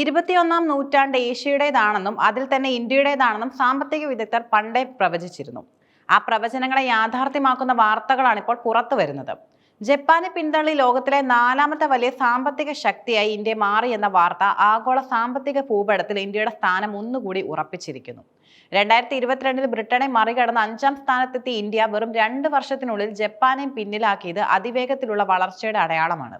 ഇരുപത്തിയൊന്നാം നൂറ്റാണ്ട് ഏഷ്യയുടേതാണെന്നും അതിൽ തന്നെ ഇന്ത്യയുടേതാണെന്നും സാമ്പത്തിക വിദഗ്ധർ പണ്ടേ പ്രവചിച്ചിരുന്നു. ആ പ്രവചനങ്ങളെ യാഥാർത്ഥ്യമാക്കുന്ന വാർത്തകളാണ് ഇപ്പോൾ പുറത്തു വരുന്നത്. ജപ്പാനെ പിന്തള്ളി ലോകത്തിലെ നാലാമത്തെ വലിയ സാമ്പത്തിക ശക്തിയായി ഇന്ത്യ മാറിയെന്ന വാർത്ത ആഗോള സാമ്പത്തിക ഭൂപടത്തിൽ ഇന്ത്യയുടെ സ്ഥാനം ഒന്നുകൂടി ഉറപ്പിച്ചിരിക്കുന്നു. രണ്ടായിരത്തി ഇരുപത്തിരണ്ടിൽ ബ്രിട്ടനെ മറികടന്ന് അഞ്ചാം സ്ഥാനത്തെത്തി ഇന്ത്യ വെറും രണ്ട് വർഷത്തിനുള്ളിൽ ജപ്പാനെയും പിന്നിലാക്കിയത് അതിവേഗത്തിലുള്ള വളർച്ചയുടെ അടയാളമാണ്.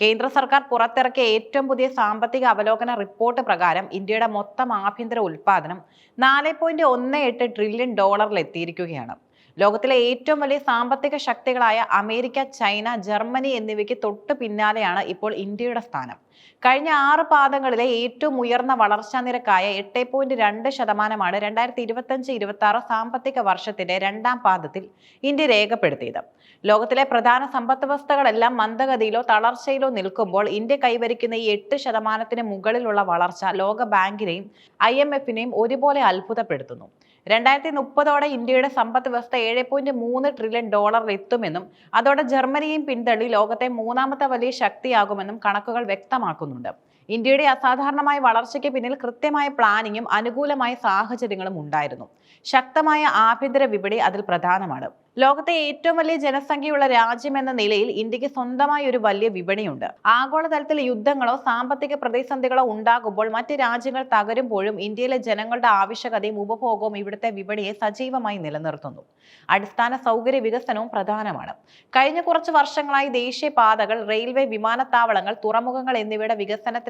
കേന്ദ്ര സർക്കാർ പുറത്തിറക്കിയ ഏറ്റവും പുതിയ സാമ്പത്തിക അവലോകന റിപ്പോർട്ട് പ്രകാരം ഇന്ത്യയുടെ മൊത്തം ആഭ്യന്തര ഉൽപ്പാദനം നാല് പോയിന്റ് ഒന്ന് എട്ട് ട്രില്യൺ ഡോളറിൽ എത്തിയിരിക്കുകയാണ്. ലോകത്തിലെ ഏറ്റവും വലിയ സാമ്പത്തിക ശക്തികളായ അമേരിക്ക ചൈന ജർമ്മനി എന്നിവയ്ക്ക് തൊട്ടു പിന്നാലെയാണ് ഇപ്പോൾ ഇന്ത്യയുടെ സ്ഥാനം. കഴിഞ്ഞ ആറ് പാദങ്ങളിലെ ഏറ്റവും ഉയർന്ന വളർച്ചാ നിരക്കായ എട്ട് പോയിന്റ് രണ്ട് ശതമാനമാണ് രണ്ടായിരത്തി ഇരുപത്തഞ്ച് ഇരുപത്തി ആറ് സാമ്പത്തിക വർഷത്തിന്റെ രണ്ടാം പാദത്തിൽ ഇന്ത്യ രേഖപ്പെടുത്തിയത്. ലോകത്തിലെ പ്രധാന സമ്പദ് വ്യവസ്ഥകളെല്ലാം മന്ദഗതിയിലോ തളർച്ചയിലോ നിൽക്കുമ്പോൾ ഇന്ത്യ കൈവരിക്കുന്ന ഈ എട്ട് ശതമാനത്തിന് മുകളിലുള്ള വളർച്ച ലോക ബാങ്കിനെയും ഐ എം എഫിനെയും ഒരുപോലെ അത്ഭുതപ്പെടുത്തുന്നു. രണ്ടായിരത്തി മുപ്പതോടെ ഇന്ത്യയുടെ സമ്പദ് വ്യവസ്ഥ ഏഴ് പോയിന്റ് മൂന്ന് ട്രില്യൺ ഡോളറിൽ എത്തുമെന്നും അതോടെ ജർമ്മനിയും പിന്തള്ളി ലോകത്തെ മൂന്നാമത്തെ വലിയ ശക്തിയാകുമെന്നും കണക്കുകൾ വ്യക്തമാക്കുന്നുണ്ട്. ഇന്ത്യയുടെ അസാധാരണമായ വളർച്ചയ്ക്ക് പിന്നിൽ കൃത്യമായ പ്ലാനിങ്ങും അനുകൂലമായ സാഹചര്യങ്ങളും ഉണ്ടായിരുന്നു. ശക്തമായ ആഭ്യന്തര വിപണി അതിൽ പ്രധാനമാണ്. ലോകത്തെ ഏറ്റവും വലിയ ജനസംഖ്യയുള്ള രാജ്യം എന്ന നിലയിൽ ഇന്ത്യയ്ക്ക് സ്വന്തമായി ഒരു വലിയ വിപണിയുണ്ട്. ആഗോളതലത്തിൽ യുദ്ധങ്ങളോ സാമ്പത്തിക പ്രതിസന്ധികളോ ഉണ്ടാകുമ്പോൾ മറ്റ് രാജ്യങ്ങൾ തകരുമ്പോഴും ഇന്ത്യയിലെ ജനങ്ങളുടെ ആവശ്യകതയും ഉപഭോഗവും ഇവിടുത്തെ വിപണിയെ സജീവമായി നിലനിർത്തുന്നു. അടിസ്ഥാന സൗകര്യ വികസനവും പ്രധാനമാണ്. കഴിഞ്ഞ കുറച്ച് വർഷങ്ങളായി ദേശീയ പാതകൾ റെയിൽവേ വിമാനത്താവളങ്ങൾ തുറമുഖങ്ങൾ എന്നിവയുടെ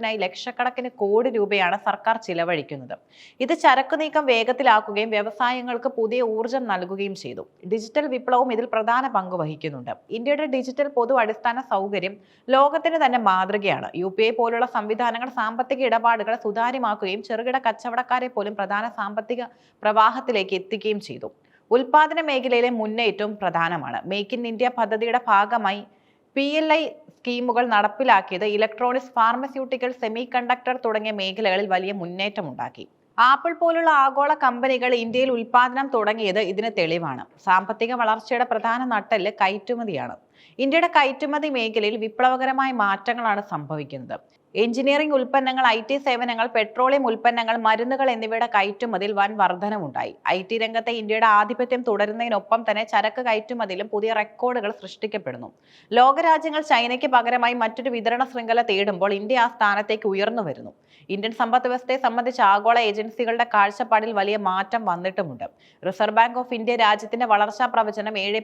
വികസനത്തിനായി ലക്ഷക്കണക്കിന് കോടി രൂപയാണ് സർക്കാർ ചിലവഴിക്കുന്നത്. ഇത് ചരക്ക് നീക്കം വേഗത്തിലാക്കുകയും വ്യവസായങ്ങൾക്ക് പുതിയ ഊർജം നൽകുകയും ചെയ്തു. ഡിജിറ്റൽ വിപ്ലവം ഇതിൽ പ്രധാന പങ്ക് വഹിക്കുന്നുണ്ട്. ഇന്ത്യയുടെ ഡിജിറ്റൽ പൊതു അടിസ്ഥാന സൗകര്യം ലോകത്തിന് തന്നെ മാതൃകയാണ്. യു പി ഐ പോലുള്ള സംവിധാനങ്ങൾ സാമ്പത്തിക ഇടപാടുകൾ സുതാര്യമാക്കുകയും ചെറുകിട കച്ചവടക്കാരെ പോലും പ്രധാന സാമ്പത്തിക പ്രവാഹത്തിലേക്ക് എത്തിക്കുകയും ചെയ്തു. ഉൽപാദന മേഖലയിലെ മുന്നേറ്റവും പ്രധാനമാണ്. മേക്ക് ഇൻ ഇന്ത്യ പദ്ധതിയുടെ ഭാഗമായി പി എൽ ഐ സ്കീമുകൾ നടപ്പിലാക്കിയത് ഇലക്ട്രോണിക്സ് ഫാർമസ്യൂട്ടിക്കൽ സെമി കണ്ടക്ടർ തുടങ്ങിയ മേഖലകളിൽ വലിയ മുന്നേറ്റം മുന്നേറ്റമുണ്ടാക്കി. ആപ്പിൾ പോലുള്ള ആഗോള കമ്പനികൾ ഇന്ത്യയിൽ ഉൽപാദനം തുടങ്ങിയത് ഇതിന് തെളിവാണ്. സാമ്പത്തിക വളർച്ചയുടെ പ്രധാന നട്ടെല്ല് കയറ്റുമതിയാണ്. ഇന്ത്യയുടെ കയറ്റുമതി മേഖലയിൽ വിപ്ലവകരമായ മാറ്റങ്ങളാണ് സംഭവിക്കുന്നത്. എഞ്ചിനീയറിംഗ് ഉൽപ്പന്നങ്ങൾ ഐ ടി സേവനങ്ങൾ പെട്രോളിയം ഉൽപ്പന്നങ്ങൾ മരുന്നുകൾ എന്നിവയുടെ കയറ്റുമതിയിൽ വൻ വർധനമുണ്ടായി ഐ ടി രംഗത്തെ ഇന്ത്യയുടെ ആധിപത്യം തുടരുന്നതിനൊപ്പം തന്നെ ചരക്ക് കയറ്റുമതിയിലും പുതിയ റെക്കോർഡുകൾ സൃഷ്ടിക്കപ്പെടുന്നു. ലോകരാജ്യങ്ങൾ ചൈനയ്ക്ക് പകരമായി മറ്റൊരു വിതരണ ശൃംഖല തേടുമ്പോൾ ഇന്ത്യ ആ സ്ഥാനത്തേക്ക് ഉയർന്നു വരുന്നു. ഇന്ത്യൻ സമ്പദ് വ്യവസ്ഥയെ സംബന്ധിച്ച് ആഗോള ഏജൻസികളുടെ കാഴ്ചപ്പാടിൽ വലിയ മാറ്റം വന്നിട്ടുമുണ്ട്. റിസർവ് ബാങ്ക് ഓഫ് ഇന്ത്യ രാജ്യത്തിന്റെ വളർച്ചാ പ്രവചനം ഏഴ്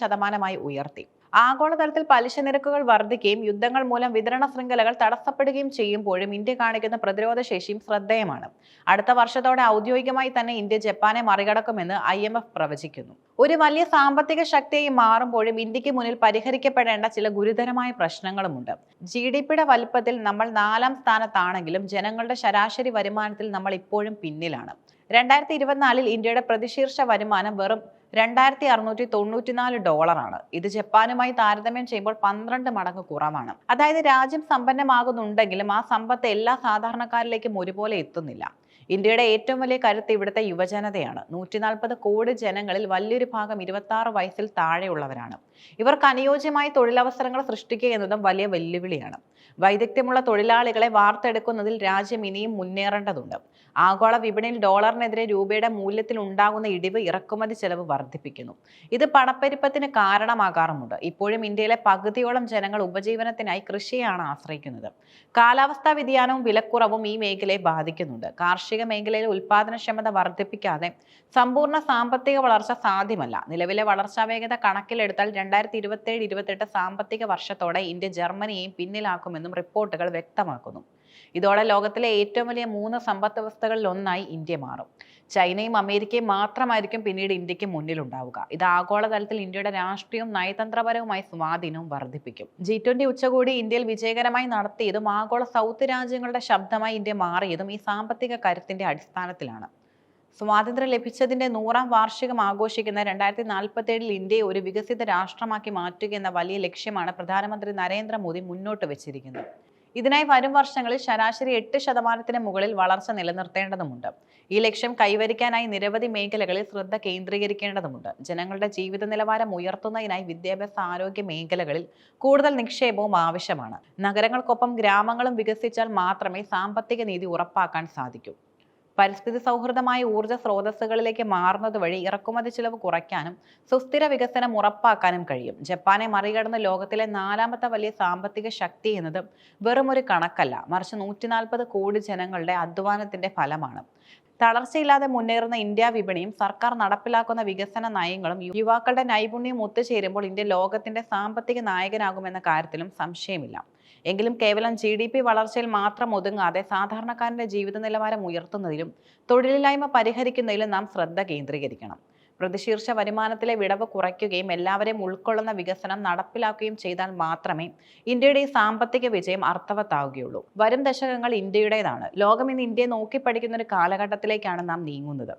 ശതമാനമായി ഉയർത്തി. ആഗോളതലത്തിൽ പലിശ നിരക്കുകൾ വർദ്ധിക്കുകയും യുദ്ധങ്ങൾ മൂലം വിതരണ ശൃംഖലകൾ തടസ്സപ്പെടുകയും ചെയ്യുമ്പോഴും ഇന്ത്യ കാണിക്കുന്ന പ്രതിരോധ ശേഷിയും ശ്രദ്ധേയമാണ്. അടുത്ത വർഷത്തോടെ ഔദ്യോഗികമായി തന്നെ ഇന്ത്യ ജപ്പാനെ മറികടക്കുമെന്ന് ഐ പ്രവചിക്കുന്നു. ഒരു വലിയ സാമ്പത്തിക ശക്തിയായി മാറുമ്പോഴും ഇന്ത്യയ്ക്ക് മുന്നിൽ പരിഹരിക്കപ്പെടേണ്ട ചില ഗുരുതരമായ പ്രശ്നങ്ങളുമുണ്ട്. ജി ഡി പിയുടെ വലുപ്പത്തിൽ നമ്മൾ നാലാം സ്ഥാനത്താണെങ്കിലും ജനങ്ങളുടെ ശരാശരി വരുമാനത്തിൽ നമ്മൾ ഇപ്പോഴും പിന്നിലാണ്. രണ്ടായിരത്തി ഇരുപത്തിനാലിൽ ഇന്ത്യയുടെ പ്രതിശീർഷ വരുമാനം വെറും രണ്ടായിരത്തി അറുന്നൂറ്റി തൊണ്ണൂറ്റിനാല് ഡോളറാണ്. ഇത് ജപ്പാനുമായി താരതമ്യം ചെയ്യുമ്പോൾ പന്ത്രണ്ട് മടങ്ങ് കുറവാണ്. അതായത് രാജ്യം സമ്പന്നമാകുന്നുണ്ടെങ്കിലും ആ സമ്പത്ത് എല്ലാ സാധാരണക്കാരിലേക്കും ഒരുപോലെ എത്തുന്നില്ല. ഇന്ത്യയുടെ ഏറ്റവും വലിയ കരുത്ത് ഇവിടുത്തെ യുവജനതയാണ്. നൂറ്റി നാൽപ്പത് കോടി ജനങ്ങളിൽ വലിയൊരു ഭാഗം ഇരുപത്തി വയസ്സിൽ താഴെയുള്ളവരാണ്. ഇവർക്ക് അനുയോജ്യമായ തൊഴിലവസരങ്ങൾ സൃഷ്ടിക്കുക എന്നതും വലിയ വെല്ലുവിളിയാണ്. വൈദഗ്ധ്യമുള്ള തൊഴിലാളികളെ വാർത്തെടുക്കുന്നതിൽ രാജ്യം ഇനിയും മുന്നേറേണ്ടതുണ്ട്. ആഗോള വിപണിയിൽ ഡോളറിനെതിരെ രൂപയുടെ മൂല്യത്തിൽ ഉണ്ടാകുന്ന ഇടിവ് ഇറക്കുമതി ചെലവ് വർദ്ധിപ്പിക്കുന്നു. ഇത് പണപ്പെരുപ്പത്തിന് കാരണമാകാറുമുണ്ട്. ഇപ്പോഴും ഇന്ത്യയിലെ പകുതിയോളം ജനങ്ങൾ ഉപജീവനത്തിനായി കൃഷിയാണ് ആശ്രയിക്കുന്നത്. കാലാവസ്ഥാ വ്യതിയാനവും വിലക്കുറവും ഈ മേഖലയെ ബാധിക്കുന്നുണ്ട്. കാർഷിക മേഖലയിൽ ഉൽപാദനക്ഷമത വർദ്ധിപ്പിക്കാതെ സമ്പൂർണ സാമ്പത്തിക വളർച്ച സാധ്യമല്ല. നിലവിലെ വളർച്ചാ വേഗത കണക്കിലെടുത്താൽ രണ്ടായിരത്തി ഇരുപത്തേഴ് ഇരുപത്തെട്ട് സാമ്പത്തിക വർഷത്തോടെ ഇന്ത്യ ജർമ്മനിയെയും പിന്നിലാക്കുമെന്നും റിപ്പോർട്ടുകൾ വ്യക്തമാക്കുന്നു. ഇതോടെ ലോകത്തിലെ ഏറ്റവും വലിയ മൂന്ന് സമ്പദ് വ്യവസ്ഥകളിൽ ഒന്നായി ഇന്ത്യ മാറും. ചൈനയും അമേരിക്കയും മാത്രമായിരിക്കും പിന്നീട് ഇന്ത്യയ്ക്ക് മുന്നിലുണ്ടാവുക. ഇത് ആഗോളതലത്തിൽ ഇന്ത്യയുടെ രാഷ്ട്രീയവും നയതന്ത്രപരവുമായ സ്വാധീനവും വർദ്ധിപ്പിക്കും. ജി ട്വന്റി ഉച്ചകോടി ഇന്ത്യയിൽ വിജയകരമായി നടത്തിയതും ആഗോള സൗത്ത് രാജ്യങ്ങളുടെ ശബ്ദമായി ഇന്ത്യ മാറിയതും ഈ സാമ്പത്തിക കരുത്തിന്റെ അടിസ്ഥാനത്തിലാണ്. സ്വാതന്ത്ര്യം ലഭിച്ചതിന്റെ നൂറാം വാർഷികം ആഘോഷിക്കുന്ന രണ്ടായിരത്തി നാൽപ്പത്തി ഏഴിൽ ഇന്ത്യയെ ഒരു വികസിത രാഷ്ട്രമാക്കി മാറ്റുക എന്ന വലിയ ലക്ഷ്യമാണ് പ്രധാനമന്ത്രി നരേന്ദ്രമോദി മുന്നോട്ട് വെച്ചിരിക്കുന്നത്. ഇതിനായി വരും വർഷങ്ങളിൽ ശരാശരി എട്ട് ശതമാനത്തിന് മുകളിൽ വളർച്ച നിലനിർത്തേണ്ടതുണ്ട് ഈ ലക്ഷ്യം കൈവരിക്കാനായി നിരവധി മേഖലകളിൽ ശ്രദ്ധ കേന്ദ്രീകരിക്കേണ്ടതുണ്ട് ജനങ്ങളുടെ ജീവിത നിലവാരം ഉയർത്തുന്നതിനായി വിദ്യാഭ്യാസ ആരോഗ്യ മേഖലകളിൽ കൂടുതൽ നിക്ഷേപവും ആവശ്യമാണ്. നഗരങ്ങൾക്കൊപ്പം ഗ്രാമങ്ങളും വികസിച്ചാൽ മാത്രമേ സാമ്പത്തിക നീതി ഉറപ്പാക്കാൻ സാധിക്കൂ. പരിസ്ഥിതി സൗഹൃദമായ ഊർജ സ്രോതസ്സുകളിലേക്ക് മാറുന്നത് വഴി ഇറക്കുമതി ചിലവ് കുറയ്ക്കാനും സുസ്ഥിര വികസനം ഉറപ്പാക്കാനും കഴിയും. ജപ്പാനെ മറികടന്ന് ലോകത്തിലെ നാലാമത്തെ വലിയ സാമ്പത്തിക ശക്തി എന്നത് വെറുമൊരു കണക്കല്ല. മറിച്ച് നൂറ്റി നാൽപ്പത് കോടി ജനങ്ങളുടെ അധ്വാനത്തിന്റെ ഫലമാണ്. തളർച്ചയില്ലാതെ മുന്നേറുന്ന ഇന്ത്യ വിപണിയും സർക്കാർ നടപ്പിലാക്കുന്ന വികസന നയങ്ങളും യുവാക്കളുടെ നൈപുണ്യം ഒത്തുചേരുമ്പോൾ ഇന്ത്യ ലോകത്തിന്റെ സാമ്പത്തിക നായകനാകുമെന്ന കാര്യത്തിലും സംശയമില്ല. എങ്കിലും കേവലം ജി ഡി പി വളർച്ചയിൽ മാത്രം ഒതുങ്ങാതെ സാധാരണക്കാരന്റെ ജീവിത നിലവാരം ഉയർത്തുന്നതിലും തൊഴിലില്ലായ്മ പരിഹരിക്കുന്നതിലും നാം ശ്രദ്ധ കേന്ദ്രീകരിക്കണം. പ്രതിശീർഷ വരുമാനത്തിലെ വിടവ് കുറയ്ക്കുകയും എല്ലാവരെയും ഉൾക്കൊള്ളുന്ന വികസനം നടപ്പിലാക്കുകയും ചെയ്താൽ മാത്രമേ ഇന്ത്യയുടെ ഈ സാമ്പത്തിക വിജയം അർത്ഥവത്താവുകയുള്ളൂ. വരും ദശകങ്ങൾ ഇന്ത്യയുടേതാണ്. ലോകം ഇന്ന് ഇന്ത്യയെ നോക്കി പഠിക്കുന്ന ഒരു കാലഘട്ടത്തിലേക്കാണ് നാം നീങ്ങുന്നത്.